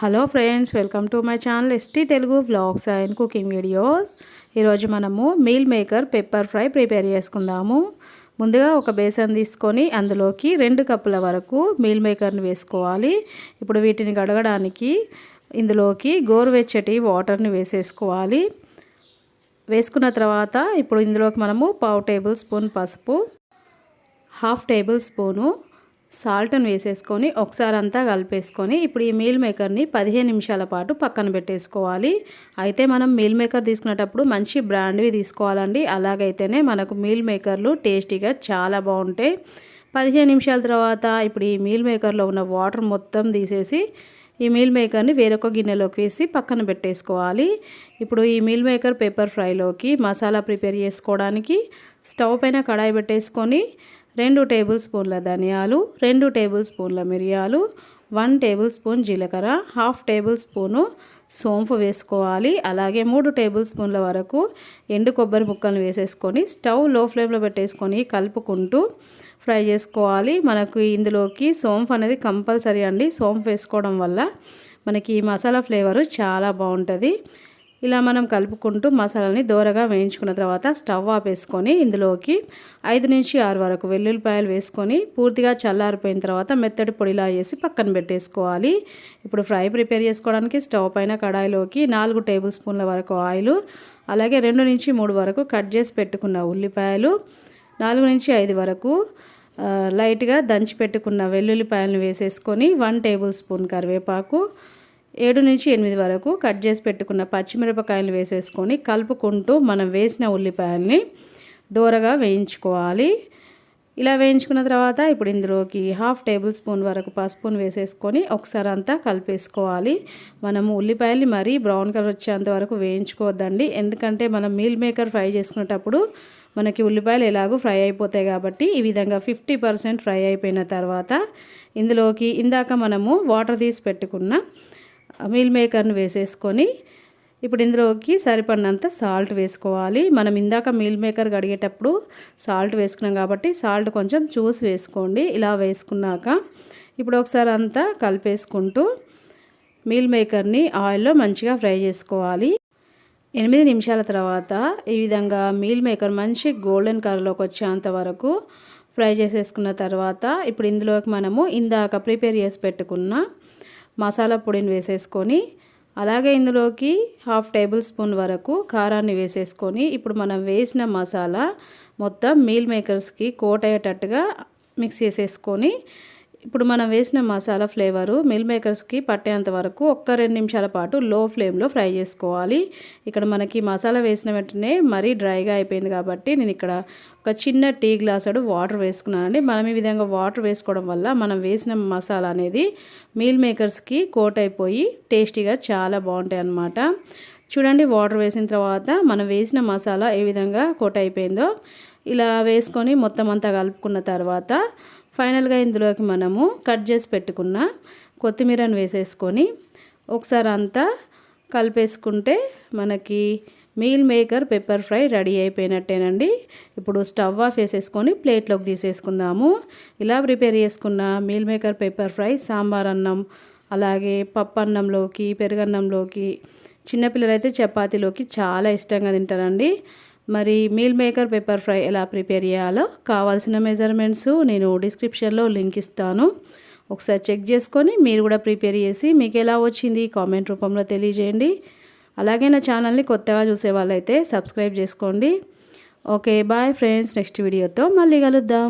Hello friends welcome to my channel ST Telugu vlogs and cooking videos. ఈరోజు మనము meal maker pepper fry prepare చేసుకుందాము. ముందుగా ఒక బేసన్ తీసుకొని అందులోకి రెండు కప్పుల వరకు మీల్ మేకర్ని వేసుకోవాలి. ఇప్పుడు వీటిని గడగడానికి ఇందులోకి గోరువెచ్చటి వాటర్ని వేసేసుకోవాలి. వేసుకున్న తర్వాత ఇప్పుడు ఇందులోకి మనము పావు టేబుల్ స్పూన్ పసుపు హాఫ్ టేబుల్ స్పూను సాల్ట్ను వేసేసుకొని ఒకసారి అంతా కలిపేసుకొని ఇప్పుడు ఈ మీల్ మేకర్ని పదిహేను నిమిషాల పాటు పక్కన పెట్టేసుకోవాలి. అయితే మనం మీల్ మేకర్ తీసుకునేటప్పుడు మంచి బ్రాండ్వి తీసుకోవాలండి. అలాగైతేనే మనకు మీల్ మేకర్లు టేస్టీగా చాలా బాగుంటాయి. పదిహేను నిమిషాల తర్వాత ఇప్పుడు ఈ మీల్ మేకర్లో ఉన్న వాటర్ మొత్తం తీసేసి ఈ మీల్ మేకర్ని వేరొక గిన్నెలోకి వేసి పక్కన పెట్టేసుకోవాలి. ఇప్పుడు ఈ మీల్ మేకర్ పేపర్ ఫ్రైలోకి మసాలా ప్రిపేర్ చేసుకోవడానికి స్టవ్ పైన కడాయి పెట్టేసుకొని రెండు టేబుల్ స్పూన్ల ధనియాలు రెండు టేబుల్ స్పూన్ల మిరియాలు వన్ టేబుల్ స్పూన్ జీలకర్ర హాఫ్ టేబుల్ స్పూను సోంపు వేసుకోవాలి. అలాగే మూడు టేబుల్ స్పూన్ల వరకు ఎండు కొబ్బరి ముక్కలు వేసేసుకొని స్టవ్లో ఫ్లేమ్లో పెట్టేసుకొని కలుపుకుంటూ ఫ్రై చేసుకోవాలి. మనకు ఇందులోకి సోంపు అనేది కంపల్సరీ అండి. సోంపు వేసుకోవడం వల్ల మనకి ఈ మసాలా ఫ్లేవరు చాలా బాగుంటుంది. ఇలా మనం కలుపుకుంటూ మసాలాని దోరగా వేయించుకున్న తర్వాత స్టవ్ ఆపేసుకొని ఇందులోకి ఐదు నుంచి ఆరు వరకు వెల్లుల్లిపాయలు వేసుకొని పూర్తిగా చల్లారిపోయిన తర్వాత మెత్తటి పొడిలా వేసి పక్కన పెట్టేసుకోవాలి. ఇప్పుడు ఫ్రై ప్రిపేర్ చేసుకోవడానికి స్టవ్ పైన కడాయిలోకి నాలుగు టేబుల్ స్పూన్ల వరకు ఆయిల్ అలాగే రెండు నుంచి మూడు వరకు కట్ చేసి పెట్టుకున్న ఉల్లిపాయలు నాలుగు నుంచి ఐదు వరకు లైట్గా దంచి పెట్టుకున్న వెల్లుల్లిపాయలను వేసేసుకొని వన్ టేబుల్ స్పూన్ కరివేపాకు ఏడు నుంచి ఎనిమిది వరకు కట్ చేసి పెట్టుకున్న పచ్చిమిరపకాయలు వేసేసుకొని కలుపుకుంటూ మనం వేసిన ఉల్లిపాయల్ని దూరగా వేయించుకోవాలి. ఇలా వేయించుకున్న తర్వాత ఇప్పుడు ఇందులోకి హాఫ్ టేబుల్ స్పూన్ వరకు పసుపును వేసేసుకొని ఒకసారి అంతా కలిపేసుకోవాలి. మనము ఉల్లిపాయల్ని మరీ బ్రౌన్ కలర్ వచ్చేంత వరకు వేయించుకోవద్దండి. ఎందుకంటే మనం మీల్ మేకర్ ఫ్రై చేసుకునేటప్పుడు మనకి ఉల్లిపాయలు ఎలాగో ఫ్రై అయిపోతాయి కాబట్టి ఈ విధంగా ఫిఫ్టీ పర్సెంట్ ఫ్రై అయిపోయిన తర్వాత ఇందులోకి ఇందాక మనము వాటర్ తీసి పెట్టుకున్న మీల్ మేకర్ని వేసేసుకొని ఇప్పుడు ఇందులోకి సరిపడినంత సాల్ట్ వేసుకోవాలి. మనం ఇందాక మీల్ మేకర్ కడిగేటప్పుడు సాల్ట్ వేసుకున్నాం కాబట్టి సాల్ట్ కొంచెం చూసి వేసుకోండి. ఇలా వేసుకున్నాక ఇప్పుడు ఒకసారి అంతా కలిపేసుకుంటూ మీల్ మేకర్ని ఆయిల్లో మంచిగా ఫ్రై చేసుకోవాలి. ఎనిమిది నిమిషాల తర్వాత ఈ విధంగా మీల్ మేకర్ మంచి గోల్డెన్ కలర్లోకి వచ్చేంత వరకు ఫ్రై చేసేసుకున్న తర్వాత ఇప్పుడు ఇందులోకి మనము ఇందాక ప్రిపేర్ చేసి పెట్టుకున్న మసాలా పొడిని వేసేసుకొని అలాగే ఇందులోకి హాఫ్ టేబుల్ స్పూన్ వరకు కారాన్ని వేసేసుకొని ఇప్పుడు మనం వేసిన మసాలా మొత్తం మీల్ మేకర్స్కి కోట్ అయ్యేటట్టుగా మిక్స్ చేసేసుకొని ఇప్పుడు మనం వేసిన మసాలా ఫ్లేవరు మిల్ మేకర్స్కి పట్టేంత వరకు ఒక్క రెండు నిమిషాల పాటు లో ఫ్లేమ్లో ఫ్రై చేసుకోవాలి. ఇక్కడ మనకి మసాలా వేసిన వెంటనే మరీ డ్రైగా అయిపోయింది కాబట్టి నేను ఇక్కడ ఒక చిన్న టీ గ్లాసుడు వాటర్ వేసుకున్నానండి. మనం ఈ విధంగా వాటర్ వేసుకోవడం వల్ల మనం వేసిన మసాలా అనేది మీల్ మేకర్స్కి కోట్ అయిపోయి టేస్టీగా చాలా బాగుంటాయి అన్నమాట. చూడండి వాటర్ వేసిన తర్వాత మనం వేసిన మసాలా ఏ విధంగా కోట్ అయిపోయిందో. ఇలా వేసుకొని మొత్తం అంతా కలుపుకున్న తర్వాత ఫైనల్గా ఇందులోకి మనము కట్ చేసి పెట్టుకున్న కొత్తిమీరను వేసేసుకొని ఒకసారి అంతా కలిపేసుకుంటే మనకి meal maker pepper fry ready అయిపోయినట్టేనండి. ఇప్పుడు స్టవ్ ఆఫ్ వేసేసుకొని ప్లేట్లోకి తీసేసుకుందాము. ఇలా ప్రిపేర్ చేసుకున్న meal maker pepper fry sambar అన్నం అలాగే పప్పు అన్నంలోకి పెరుగన్నంలోకి చిన్నపిల్లలైతే చపాతీలోకి చాలా ఇష్టంగా తింటారండి. మరి మీల్ మేకర్ పెప్పర్ ఫ్రై ఎలా ప్రిపేర్ చేయాలో కావాల్సిన మెజర్మెంట్స్ నేను డిస్క్రిప్షన్లో లింక్ ఇస్తాను. ఒకసారి చెక్ చేసుకొని మీరు కూడా ప్రిపేర్ చేసి మీకు ఎలా వచ్చింది కామెంట్ రూపంలో తెలియజేయండి. అలాగే నా ఛానల్ని కొత్తగా చూసే వాళ్ళైతే సబ్స్క్రైబ్ చేసుకోండి. ఓకే బాయ్ ఫ్రెండ్స్ నెక్స్ట్ వీడియోతో మళ్ళీ కలుద్దాం.